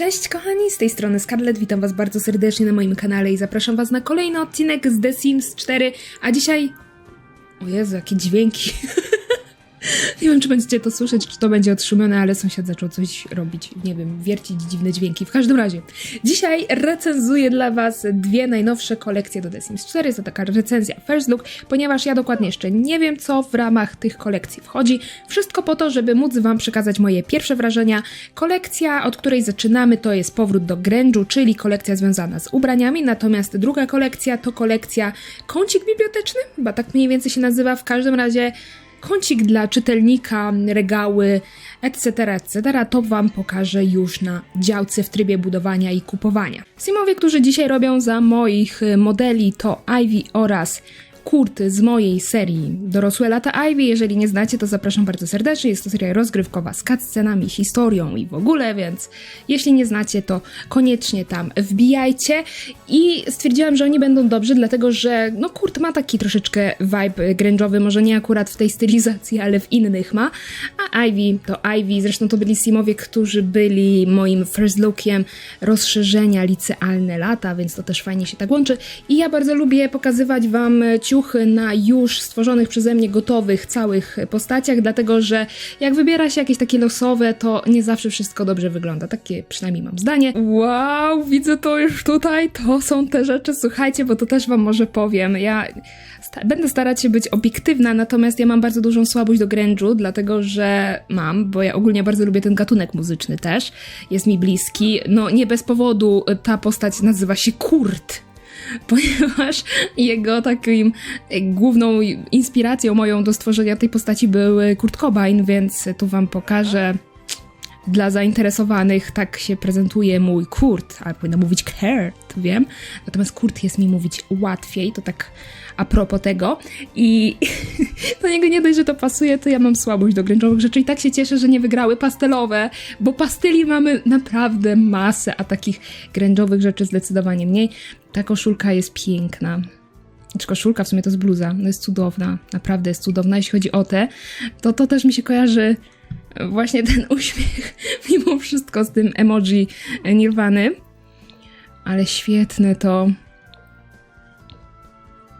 Cześć kochani, z tej strony Scarlett, witam was bardzo serdecznie na moim kanale i zapraszam was na kolejny odcinek z The Sims 4, a dzisiaj... O Jezu, jakie dźwięki. Nie wiem, czy będziecie to słyszeć, czy to będzie otrzymione, ale sąsiad zaczął coś robić, nie wiem, wiercić dziwne dźwięki. W każdym razie, dzisiaj recenzuję dla was dwie najnowsze kolekcje do The Sims 4. Jest to taka recenzja First Look, ponieważ ja dokładnie jeszcze nie wiem, co w ramach tych kolekcji wchodzi. Wszystko po to, żeby móc wam przekazać moje pierwsze wrażenia. Kolekcja, od której zaczynamy, to jest powrót do grunge'u, czyli kolekcja związana z ubraniami, natomiast druga kolekcja to kolekcja kącik biblioteczny, chyba tak mniej więcej się nazywa, w każdym razie kącik dla czytelnika, regały, etc., etc., to Wam pokażę już na działce w trybie budowania i kupowania. Simowie, którzy dzisiaj robią za moich modeli to Ivy oraz Kurt z mojej serii Dorosłe lata Ivy. Jeżeli nie znacie, to zapraszam bardzo serdecznie. Jest to seria rozgrywkowa z cutscenami, historią i w ogóle, więc jeśli nie znacie, to koniecznie tam wbijajcie. I stwierdziłam, że oni będą dobrzy, dlatego że no Kurt ma taki troszeczkę vibe grunge'owy, może nie akurat w tej stylizacji, ale w innych ma. A Ivy to Ivy, zresztą to byli Simowie, którzy byli moim first lookiem rozszerzenia licealne lata, więc to też fajnie się tak łączy. I ja bardzo lubię pokazywać wam ciuchy na już stworzonych przeze mnie gotowych całych postaciach, dlatego że jak wybiera się jakieś takie losowe, to nie zawsze wszystko dobrze wygląda. Takie przynajmniej mam zdanie. Wow, widzę to już tutaj. To są te rzeczy, słuchajcie, bo to też wam może powiem. Ja będę starać się być obiektywna, natomiast ja mam bardzo dużą słabość do grunge'u, dlatego że mam, bo ja ogólnie bardzo lubię ten gatunek muzyczny też. Jest mi bliski. No nie bez powodu ta postać nazywa się Kurt ponieważ jego takim e, główną inspiracją moją do stworzenia tej postaci był Kurt Cobain, więc tu wam pokażę. Dla zainteresowanych tak się prezentuje mój Kurt, ale powinna mówić Kurt, wiem. Natomiast Kurt jest mi mówić łatwiej, to tak a propos tego. I do niego nie dość, że to pasuje, to ja mam słabość do gręczowych rzeczy i tak się cieszę, że nie wygrały pastelowe, bo pasteli mamy naprawdę masę, a takich gręczowych rzeczy zdecydowanie mniej. Ta koszulka jest piękna. Czy koszulka, w sumie to jest bluza, no jest cudowna, naprawdę jest cudowna. Jeśli chodzi o te, to to też mi się kojarzy właśnie ten uśmiech, mimo wszystko z tym emoji Nirwany. Ale świetne to.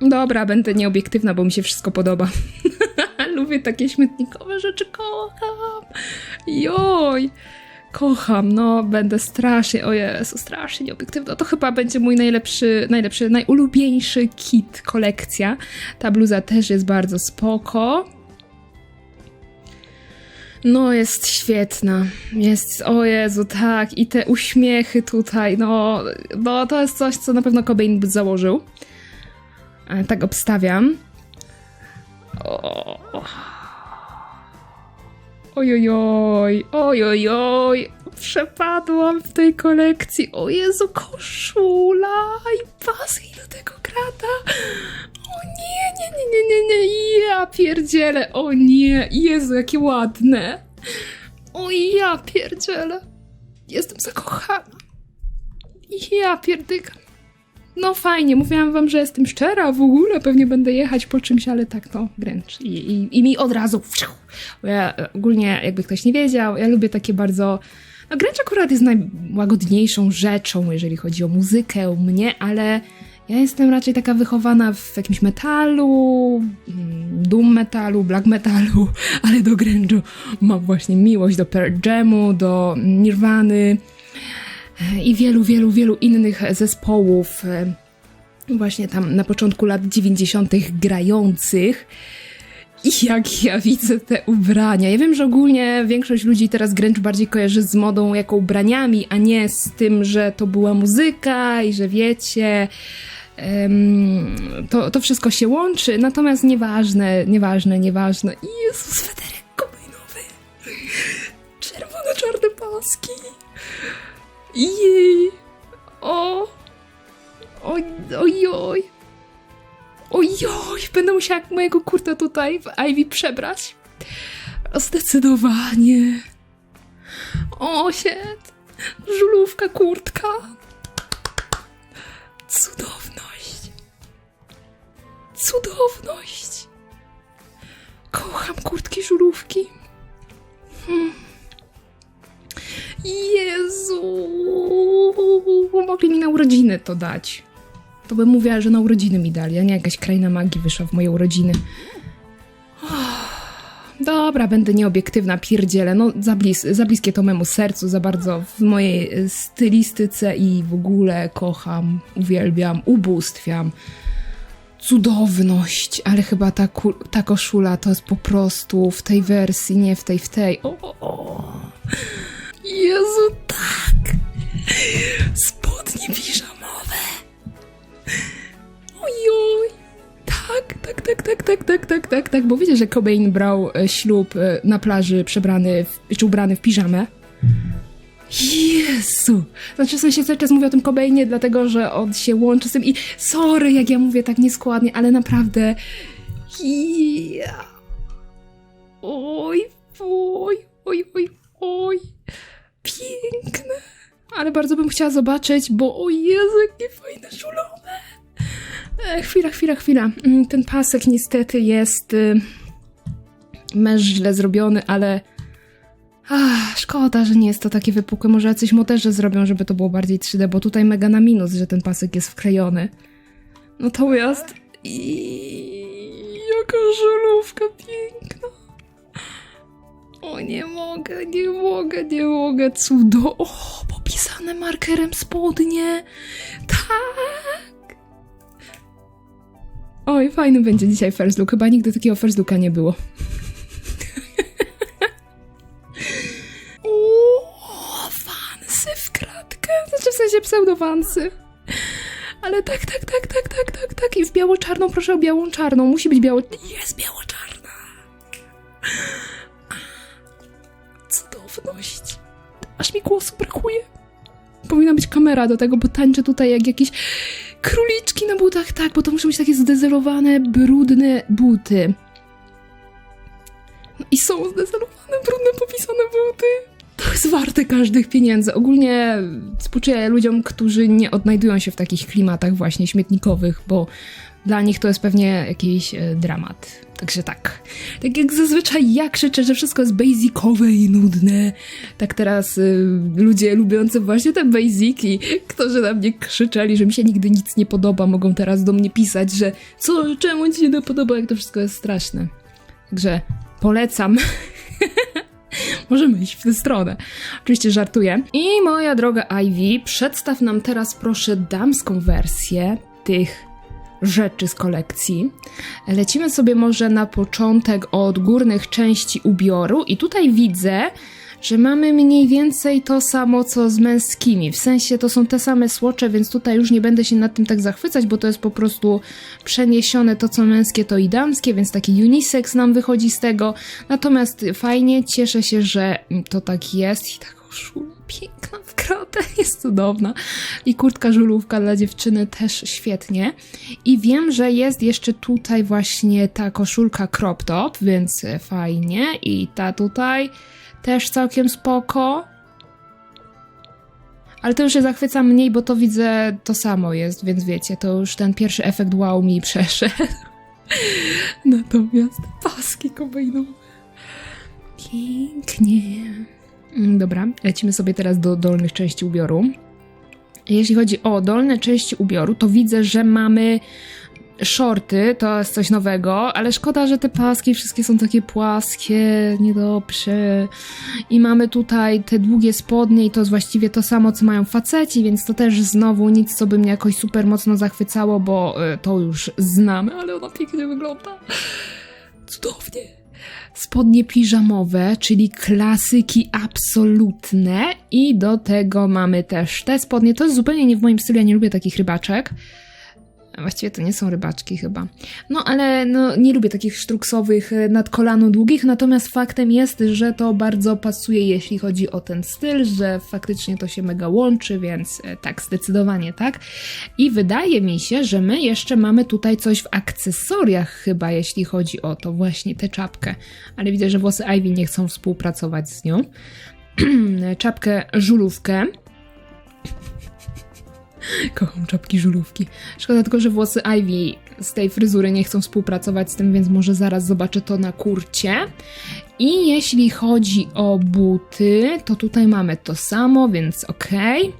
Dobra, będę nieobiektywna, bo mi się wszystko podoba. Lubię takie śmietnikowe rzeczy, kocham. Joj. Kocham, no będę strasznie, o Jezu, strasznie nieobiektywna. To chyba będzie mój najlepszy, najlepszy, najulubieńszy kit, kolekcja. Ta bluza też jest bardzo spoko. No, jest świetna. Jest, o Jezu, tak. I te uśmiechy tutaj, no, no to jest coś, co na pewno Cobain by założył. E, Tak obstawiam. O. Ojojoj, ojojoj, przepadłam w tej kolekcji. O Jezu, koszula i paski do tego krata. O nie, nie, nie, nie, nie, nie, ja pierdzielę, o nie, Jezu, jakie ładne. O ja pierdzielę, jestem zakochana. Ja pierdykam. No fajnie, mówiłam wam, że jestem szczera, w ogóle pewnie będę jechać po czymś, ale tak no, wręcz. I, i, i mi od razu... Wsiu, bo ja e, ogólnie, jakby ktoś nie wiedział, ja lubię takie bardzo... No gręcz akurat jest najłagodniejszą rzeczą, jeżeli chodzi o muzykę u mnie, ale ja jestem raczej taka wychowana w jakimś metalu, mm, doom metalu, black metalu, ale do grunge'u mam właśnie miłość do Pearl Jamu, do Nirwany i wielu, wielu, wielu innych zespołów, e, właśnie tam na początku lat 90. grających. I jak ja widzę te ubrania. Ja wiem, że ogólnie większość ludzi teraz grunge bardziej kojarzy z modą jako ubraniami, a nie z tym, że to była muzyka i że wiecie. em, to, to wszystko się łączy, natomiast nieważne, nieważne, nieważne. Jezus, sweterek kobynowy. Czerwono-czarne paski. Jej! O! Oj, ojoj! Ojoj! Będę musiała mojego kurta tutaj w Ivy przebrać. Zdecydowanie. O! Żulówka, kurtka. Cudowność. Cudowność. Kocham kurtki, żulówki. Hmm. Jezu! mogli mi na urodziny to dać. To bym mówiła, że na urodziny mi dali, a nie jakaś kraina magii wyszła w moje urodziny. Dobra, będę nieobiektywna, pierdzielę. No, za, blis za bliskie to memu sercu, za bardzo w mojej y, stylistyce i w ogóle kocham, uwielbiam, ubóstwiam. Cudowność, ale chyba ta, ta koszula to jest po prostu w tej wersji, nie w tej, w tej. O, o, o. Jezu, tak! Spodnie piżamowe. Ojoj. Tak, tak, tak, tak, tak, tak, tak, tak, tak, bo wiecie, że Cobain brał e, ślub e, na plaży przebrany, w, czy ubrany w piżamę? Jezu! Znaczy, w sensie cały czas mówię o tym Cobainie, dlatego, że on się łączy z tym i sorry, jak ja mówię tak nieskładnie, ale naprawdę ja. Oj, oj, oj, oj, oj. Piękne. Ale bardzo bym chciała zobaczyć, bo o Jezu, jakie fajne żulowe. E, chwila, chwila, chwila. Mm, Ten pasek niestety jest y, męż źle zrobiony, ale ach, szkoda, że nie jest to takie wypukłe. Może jacyś moderzy zrobią, żeby to było bardziej 3D, bo tutaj mega na minus, że ten pasek jest wklejony. Natomiast i jaka żelówka piękna. O, nie mogę, nie mogę, nie mogę. Cudo. O, popisane markerem spodnie. Tak. Oj, fajny będzie dzisiaj first look. Chyba nigdy takiego first looka nie było. o, w kratkę. Znaczy w sensie pseudofansy. Ale tak, tak, tak, tak, tak, tak, tak. I w biało-czarną, proszę o białą-czarną. Musi być biało... Jest biało-czarna. Aż mi głosu brakuje. Powinna być kamera do tego, bo tańczę tutaj jak jakieś króliczki na butach. Tak, bo to muszą być takie zdezelowane, brudne buty. No i są zdezelowane, brudne, popisane buty. To jest warte każdych pieniędzy. Ogólnie współczuję ludziom, którzy nie odnajdują się w takich klimatach właśnie śmietnikowych, bo dla nich to jest pewnie jakiś e, dramat. Także tak. Tak jak zazwyczaj ja krzyczę, że wszystko jest basicowe i nudne, tak teraz y, ludzie lubiący właśnie te basiki, którzy na mnie krzyczeli, że mi się nigdy nic nie podoba, mogą teraz do mnie pisać, że co, czemu ci się nie podoba, jak to wszystko jest straszne. Także polecam. Możemy iść w tę stronę. Oczywiście żartuję. I moja droga Ivy, przedstaw nam teraz proszę damską wersję tych rzeczy z kolekcji. Lecimy sobie może na początek od górnych części ubioru i tutaj widzę, że mamy mniej więcej to samo co z męskimi. W sensie to są te same słocze, więc tutaj już nie będę się nad tym tak zachwycać, bo to jest po prostu przeniesione to co męskie, to i damskie, więc taki unisex nam wychodzi z tego. Natomiast fajnie, cieszę się, że to tak jest i ta koszula piękna w kratę, jest cudowna. I kurtka żulówka dla dziewczyny też świetnie. I wiem, że jest jeszcze tutaj właśnie ta koszulka crop top, więc fajnie. I ta tutaj też całkiem spoko. Ale to już się zachwyca mniej, bo to widzę to samo jest, więc wiecie, to już ten pierwszy efekt wow mi przeszedł. Natomiast paski kobainowe. Pięknie. Mm, Dobra, lecimy sobie teraz do dolnych części ubioru. Jeśli chodzi o dolne części ubioru, to widzę, że mamy shorty, to jest coś nowego, ale szkoda, że te paski wszystkie są takie płaskie, niedobrze. I mamy tutaj te długie spodnie i to jest właściwie to samo, co mają faceci, więc to też znowu nic, co by mnie jakoś super mocno zachwycało, bo y, to już znamy, ale ona pięknie wygląda. Cudownie. Spodnie piżamowe, czyli klasyki absolutne i do tego mamy też te spodnie. To jest zupełnie nie w moim stylu, ja nie lubię takich rybaczek. Właściwie to nie są rybaczki chyba. No ale no, nie lubię takich sztruksowych, e, nad kolano długich, natomiast faktem jest, że to bardzo pasuje, jeśli chodzi o ten styl, że faktycznie to się mega łączy, więc e, tak, zdecydowanie tak. I wydaje mi się, że my jeszcze mamy tutaj coś w akcesoriach chyba, jeśli chodzi o to, właśnie tę czapkę. Ale widzę, że włosy Ivy nie chcą współpracować z nią. Czapkę żulówkę. Kocham czapki żulówki. Szkoda tylko, że włosy Ivy z tej fryzury nie chcą współpracować z tym, więc może zaraz zobaczę to na kurcie. I jeśli chodzi o buty, to tutaj mamy to samo, więc okej.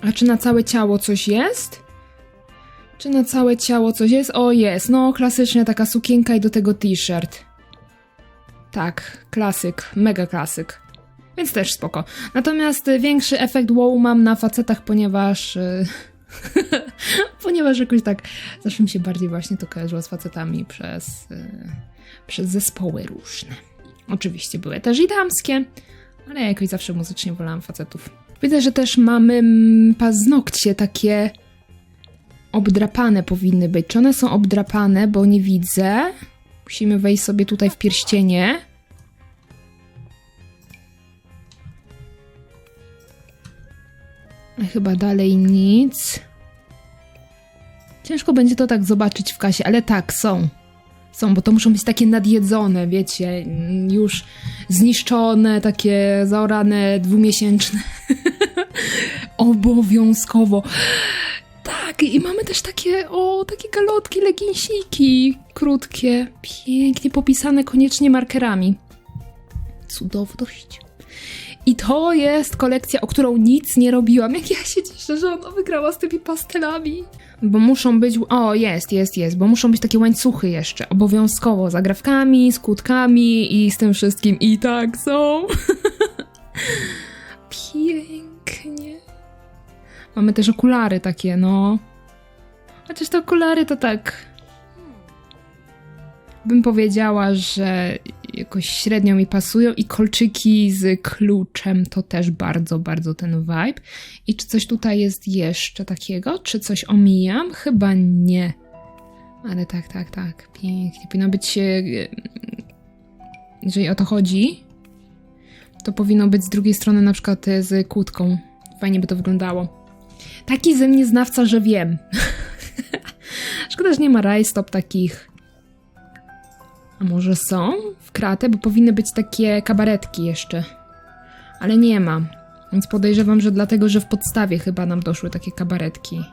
A czy na całe ciało coś jest? Czy na całe ciało coś jest? O, jest. No, klasycznie taka sukienka i do tego t-shirt. Tak, klasyk, mega klasyk. Więc też spoko. Natomiast y, większy efekt wow mam na facetach, ponieważ. y, ponieważ jakoś tak zawsze mi się bardziej właśnie to kojarzyło z facetami przez, y, przez zespoły różne. Oczywiście były też i damskie, ale ja jakoś zawsze muzycznie wolałam facetów. Widzę, że też mamy mm, paznokcie takie obdrapane powinny być. Czy one są obdrapane, bo nie widzę? Musimy wejść sobie tutaj w pierścienie. Chyba dalej nic. Ciężko będzie to tak zobaczyć w kasie, ale tak, są. Są, bo to muszą być takie nadjedzone, wiecie, już zniszczone, takie zaorane, dwumiesięczne. Obowiązkowo. Tak, i mamy też takie, o, takie galotki, leginsiki, krótkie, pięknie popisane koniecznie markerami. Cudowność. I to jest kolekcja, o którą nic nie robiłam. Jak ja się cieszę, że ona wygrała z tymi pastelami. Bo muszą być. O, jest, jest, jest. Bo muszą być takie łańcuchy jeszcze. Obowiązkowo. Z agrawkami, z i z tym wszystkim. I tak są. Pięknie. Mamy też okulary takie, no. Chociaż te okulary to tak. Bym powiedziała, że jakoś średnio mi pasują i kolczyki z kluczem to też bardzo, bardzo ten vibe. I czy coś tutaj jest jeszcze takiego? Czy coś omijam? Chyba nie. Ale tak, tak, tak. Pięknie. Powinno być. e, Jeżeli o to chodzi, to powinno być z drugiej strony na przykład e, z kłódką. Fajnie by to wyglądało. Taki ze mnie znawca, że wiem. Szkoda, że nie ma rajstop takich. Może są w kratę, bo powinny być takie kabaretki jeszcze. Ale nie ma. Więc podejrzewam, że dlatego, że w podstawie chyba nam doszły takie kabaretki.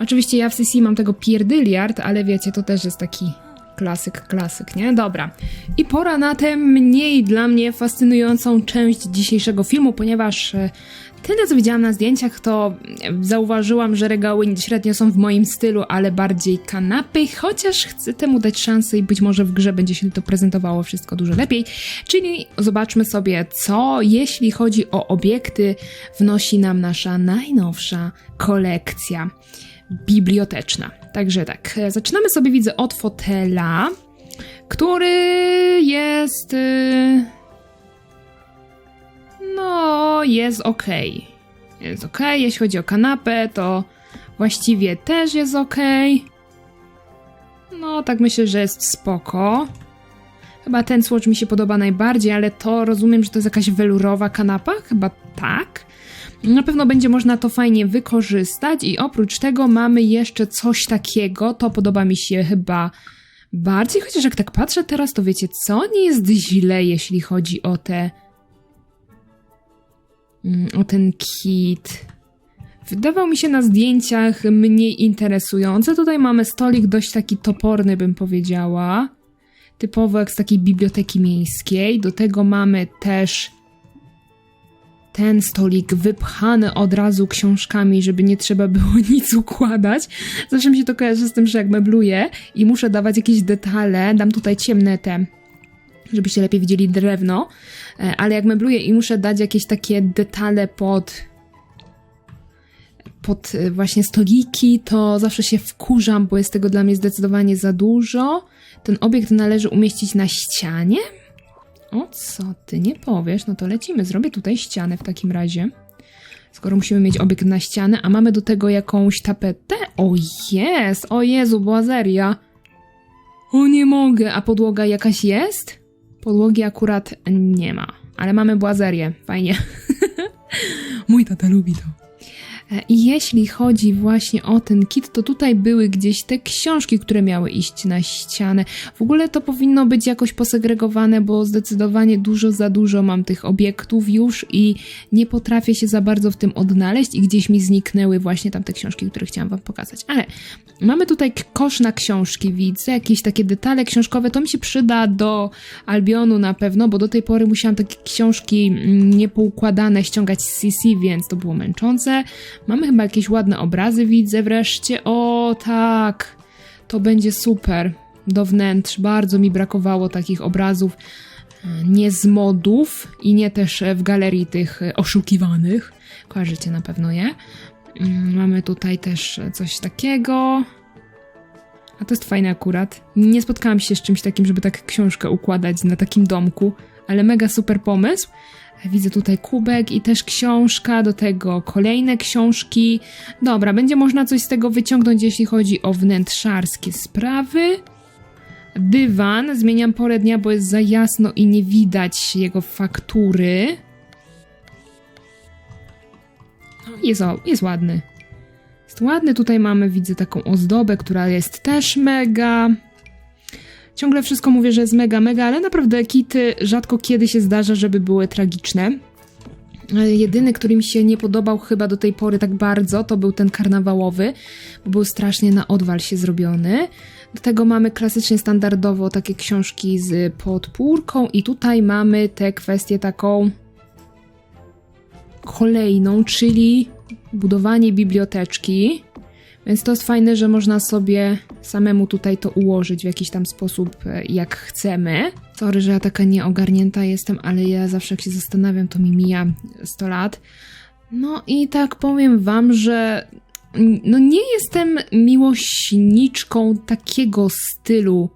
Oczywiście ja w CC mam tego pierdyliard, ale wiecie, to też jest taki klasyk, klasyk, nie? Dobra. I pora na tę mniej dla mnie fascynującą część dzisiejszego filmu, ponieważ e, tyle co widziałam na zdjęciach, to zauważyłam, że regały średnio są w moim stylu, ale bardziej kanapy, chociaż chcę temu dać szansę i być może w grze będzie się to prezentowało wszystko dużo lepiej. Czyli zobaczmy sobie, co jeśli chodzi o obiekty, wnosi nam nasza najnowsza kolekcja biblioteczna. Także tak, e, zaczynamy sobie widzę od fotela, który jest. y, No, jest ok. Jest ok. Jeśli chodzi o kanapę, to właściwie też jest ok. No, tak myślę, że jest spoko. Chyba ten swatch mi się podoba najbardziej, ale to rozumiem, że to jest jakaś welurowa kanapa? Chyba tak. Na pewno będzie można to fajnie wykorzystać i oprócz tego mamy jeszcze coś takiego, to podoba mi się chyba bardziej, chociaż jak tak patrzę teraz, to wiecie co, nie jest źle, jeśli chodzi o te o ten kit. Wydawał mi się na zdjęciach mniej interesujący. Tutaj mamy stolik dość taki toporny, bym powiedziała. Typowo jak z takiej biblioteki miejskiej. Do tego mamy też ten stolik wypchany od razu książkami, żeby nie trzeba było nic układać. Zawsze mi się to kojarzy z tym, że jak mebluję i muszę dawać jakieś detale, dam tutaj ciemne te, żebyście lepiej widzieli drewno, e, ale jak mebluję i muszę dać jakieś takie detale pod pod e, właśnie stoliki, to zawsze się wkurzam, bo jest tego dla mnie zdecydowanie za dużo. Ten obiekt należy umieścić na ścianie? O co ty nie powiesz? No to lecimy. Zrobię tutaj ścianę w takim razie. Skoro musimy mieć obiekt na ścianę, a mamy do tego jakąś tapetę? O jest! O Jezu, błazeria! O nie mogę! A podłoga jakaś jest? Podłogi akurat nie ma. Ale mamy błazerię. Fajnie. Mój tata lubi to. E, I jeśli chodzi właśnie o ten kit, to tutaj były gdzieś te książki, które miały iść na ścianę. W ogóle to powinno być jakoś posegregowane, bo zdecydowanie dużo za dużo mam tych obiektów już i nie potrafię się za bardzo w tym odnaleźć i gdzieś mi zniknęły właśnie tam te książki, które chciałam wam pokazać. Ale mamy tutaj kosz na książki, widzę, jakieś takie detale książkowe, to mi się przyda do Albionu na pewno, bo do tej pory musiałam takie książki mm, niepoukładane ściągać z CC, więc to było męczące. Mamy chyba jakieś ładne obrazy, widzę wreszcie. O, tak. To będzie super. Do wnętrz. Bardzo mi brakowało takich obrazów. e, Nie z modów i nie też e, w galerii tych e, oszukiwanych. Kojarzycie na pewno je. Mm, Mamy tutaj też coś takiego. A to jest fajne akurat. Nie spotkałam się z czymś takim, żeby tak książkę układać na takim domku, ale mega super pomysł. Widzę tutaj kubek i też książka, do tego kolejne książki. Dobra, będzie można coś z tego wyciągnąć, jeśli chodzi o wnętrzarskie sprawy. Dywan, zmieniam porę dnia, bo jest za jasno i nie widać jego faktury. Jest, jest ładny. Jest ładny, tutaj mamy, widzę taką ozdobę, która jest też mega. Ciągle wszystko mówię, że jest mega, mega, ale naprawdę kity rzadko kiedy się zdarza, żeby były tragiczne. E, Jedyny, który mi się nie podobał chyba do tej pory tak bardzo, to był ten karnawałowy, bo był strasznie na odwal się zrobiony. Do tego mamy klasycznie standardowo takie książki z podpórką i tutaj mamy tę kwestię taką kolejną, czyli budowanie biblioteczki. Więc to jest fajne, że można sobie samemu tutaj to ułożyć w jakiś tam sposób, e, jak chcemy. Sorry, że ja taka nieogarnięta jestem, ale ja zawsze jak się zastanawiam, to mi mija 100 lat. No i tak powiem wam, że no nie jestem miłośniczką takiego stylu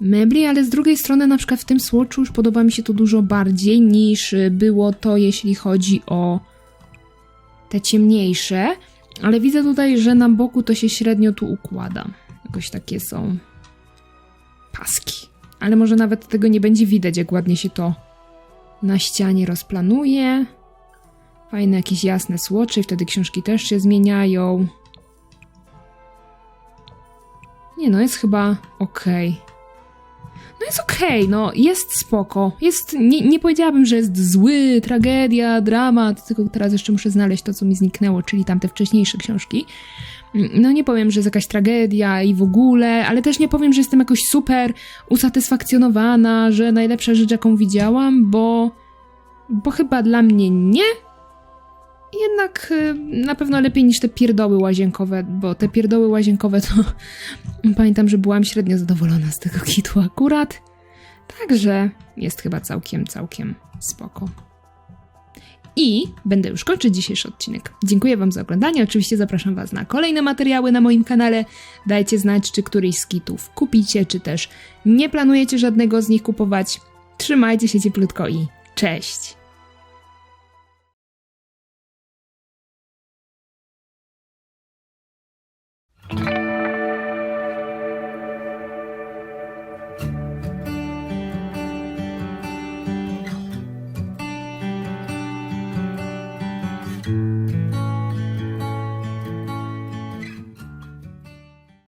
mebli, ale z drugiej strony na przykład w tym Swatchu już podoba mi się to dużo bardziej niż było to, jeśli chodzi o te ciemniejsze. Ale widzę tutaj, że na boku to się średnio tu układa. Jakoś takie są paski. Ale może nawet tego nie będzie widać, jak ładnie się to na ścianie rozplanuje. Fajne jakieś jasne słocze, wtedy książki też się zmieniają. Nie no, jest chyba okej. No jest okej, no jest spoko. Jest, nie, nie powiedziałabym, że jest zły, tragedia, dramat, tylko teraz jeszcze muszę znaleźć to, co mi zniknęło, czyli tamte wcześniejsze książki. Mm, No nie powiem, że jest jakaś tragedia i w ogóle, ale też nie powiem, że jestem jakoś super usatysfakcjonowana, że najlepsza rzecz, jaką widziałam, bo, bo chyba dla mnie nie. Jednak y, na pewno lepiej niż te pierdoły łazienkowe, bo te pierdoły łazienkowe to pamiętam, że byłam średnio zadowolona z tego kitu akurat. Także jest chyba całkiem, całkiem spoko. I będę już kończyć dzisiejszy odcinek. Dziękuję Wam za oglądanie. Oczywiście zapraszam Was na kolejne materiały na moim kanale. Dajcie znać, czy któryś z kitów kupicie, czy też nie planujecie żadnego z nich kupować. Trzymajcie się cieplutko i cześć!